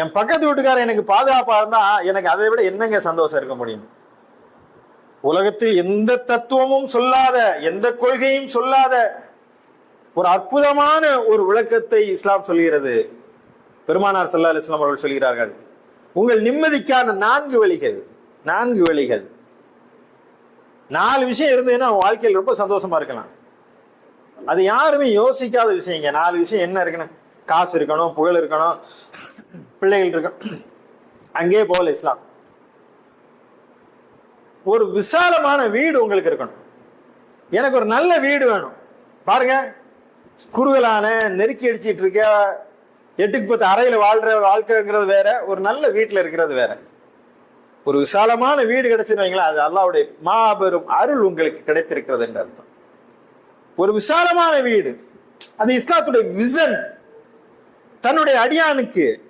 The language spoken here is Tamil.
என் பக்கத்து வீட்டுக்காரர் எனக்கு பாதுகாப்பாக இருந்தால் எனக்கு அதை விட என்னங்க சந்தோஷம் இருக்க முடியும்? உலகத்தில் எந்த தத்துவமும் சொல்லாத எந்த கொள்கையும் சொல்லாத ஒரு அற்புதமான ஒரு விளக்கத்தை இஸ்லாம் சொல்கிறது. பெருமானார் சல்லா அலிஸ்லாம் அவர்கள் சொல்கிறார்கள் உங்கள் நிம்மதிக்கான நான்கு வழிகள் நான்கு வழிகள். நாலு விஷயம் இருந்ததுன்னா உன் வாழ்க்கையில் ரொம்ப சந்தோஷமா இருக்கலாம். அது யாருமே யோசிக்காத விஷயங்க. நாலு விஷயம் என்ன இருக்குன்னு? காசு இருக்கணும் புகழ் இருக்கணும். பிள்ளைகள் இருக்கு. அங்கேயே போகல இஸ்லாம். ஒரு விசாலமான வீடு உங்களுக்கு இருக்கணும். எனக்கு ஒரு நல்ல வீடு வேணும். பாருங்க குறுகலான நெருக்கி அடிச்சிட்டு இருக்க எட்டுக்கு பத்து அறையில வாழ்ற வாழ்க்கைங்கிறது வேற ஒரு நல்ல வீட்டுல இருக்கிறது வேற. ஒரு விசாலமான வீடு கிடைச்சிருவீங்களா அது அல்லாவுடைய மாபெரும் அருள் உங்களுக்கு கிடைத்திருக்கிறது என்று அர்த்தம். ஒரு விசாலமான வீடு. அது இஸ்லாத்துடைய விசன் தன்னுடைய அடியானுக்கு